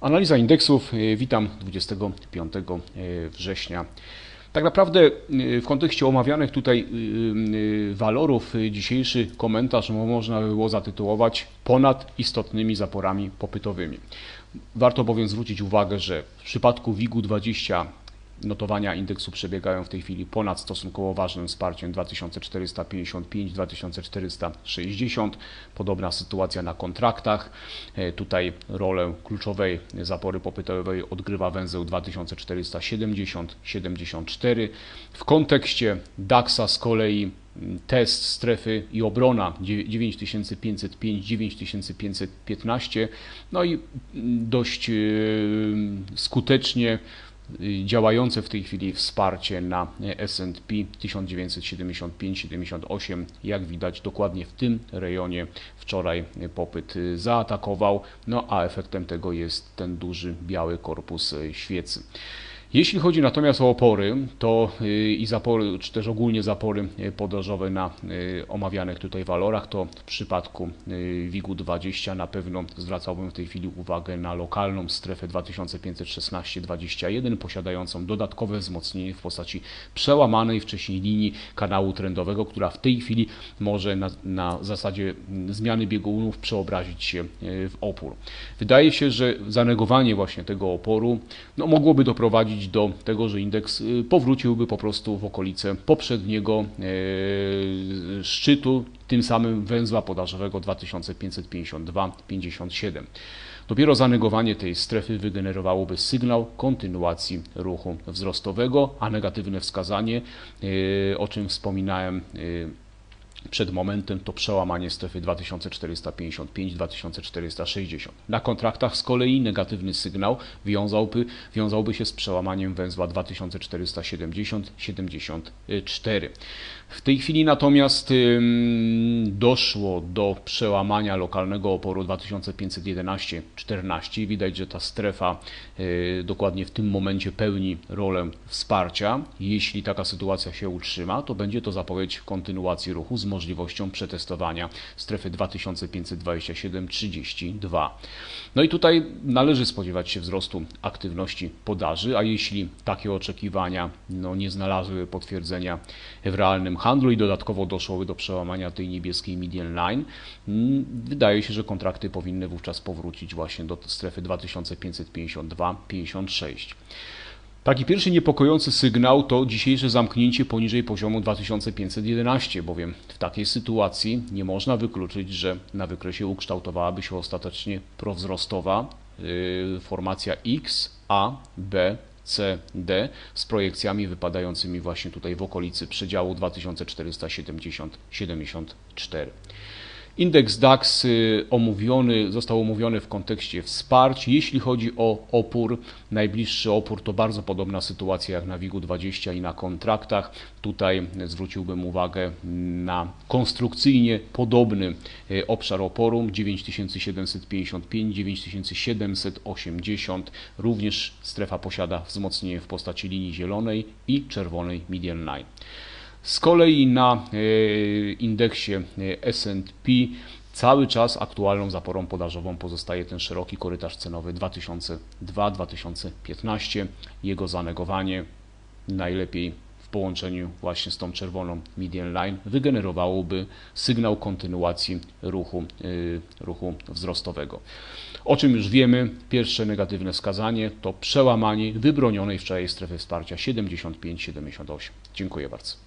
Analiza indeksów. Y, Witam 25 y, września. Tak naprawdę y, w kontekście omawianych tutaj walorów dzisiejszy komentarz mo- można by było zatytułować ponad istotnymi zaporami popytowymi. Warto bowiem zwrócić uwagę, że w przypadku WIG-u 20 notowania indeksu przebiegają w tej chwili ponad stosunkowo ważnym wsparciem 2455-2460. Podobna sytuacja na kontraktach. E, Tutaj rolę kluczowej zapory popytowej odgrywa węzeł 2470-74. W kontekście DAX-a z kolei test strefy i obrona 9505-9515. No i dość yy, skutecznie działające w tej chwili wsparcie na S&P 1975-78. Jak widać dokładnie w tym rejonie wczoraj popyt y, zaatakował, no a efektem tego jest ten duży biały korpus świecy. Jeśli chodzi natomiast o opory, to y, i zapory, czy też ogólnie zapory y, podażowe na y, omawianych tutaj walorach, to w przypadku y, WIG-u 20 na pewno zwracałbym w tej chwili uwagę na lokalną strefę 2516-21, posiadającą dodatkowe wzmocnienie w postaci przełamanej wcześniej linii kanału trendowego, która w tej chwili może na, na zasadzie mm, zmiany biegunów przeobrazić się w opór. Wydaje się, że zanegowanie właśnie tego oporu no, mogłoby doprowadzić do tego, że indeks y, powróciłby po prostu w okolice poprzedniego e, szczytu, tym samym węzła podażowego 2552-57. Dopiero zanegowanie tej strefy wygenerowałoby sygnał kontynuacji ruchu wzrostowego, a negatywne wskazanie, e, o czym wspominałem e, przed momentem to przełamanie strefy 2455-2460. Na kontraktach z kolei negatywny sygnał wiązałby, wiązałby się z przełamaniem węzła 2470-74. W tej chwili natomiast doszło do przełamania lokalnego oporu 2511-14. Widać, że ta strefa y, dokładnie w tym momencie pełni rolę wsparcia. Jeśli taka sytuacja się utrzyma, to będzie to zapowiedź kontynuacji ruchu z możliwością przetestowania strefy 2527-32. No i tutaj należy spodziewać się wzrostu aktywności podaży, a jeśli takie oczekiwania no, nie znalazły potwierdzenia w realnym handlu i dodatkowo doszłoby do przełamania tej niebieskiej median line, mm, wydaje się, że kontrakty powinny wówczas powrócić właśnie do strefy 2552-56. Taki pierwszy niepokojący sygnał to dzisiejsze zamknięcie poniżej poziomu 2511, bowiem w takiej sytuacji nie można wykluczyć, że na wykresie ukształtowałaby się ostatecznie prowzrostowa yy, formacja X, A, B, C, D z projekcjami wypadającymi właśnie tutaj w okolicy przedziału 2470-74. Indeks DAX y, omówiony, został omówiony w kontekście wsparć. Jeśli chodzi o opór, najbliższy opór to bardzo podobna sytuacja jak na WIG-u 20 i na kontraktach. Tutaj zwróciłbym uwagę na konstrukcyjnie podobny y, obszar oporu 9755, 9780. Również strefa posiada wzmocnienie w postaci linii zielonej i czerwonej median line. Z kolei na e, indeksie e, S&P cały czas aktualną zaporą podażową pozostaje ten szeroki korytarz cenowy 2002-2015. Jego zanegowanie najlepiej w połączeniu właśnie z tą czerwoną median line wygenerowałoby sygnał kontynuacji ruchu, y, ruchu wzrostowego. O czym już wiemy, pierwsze negatywne wskazanie to przełamanie wybronionej wczoraj strefy wsparcia 75-78. Dziękuję bardzo.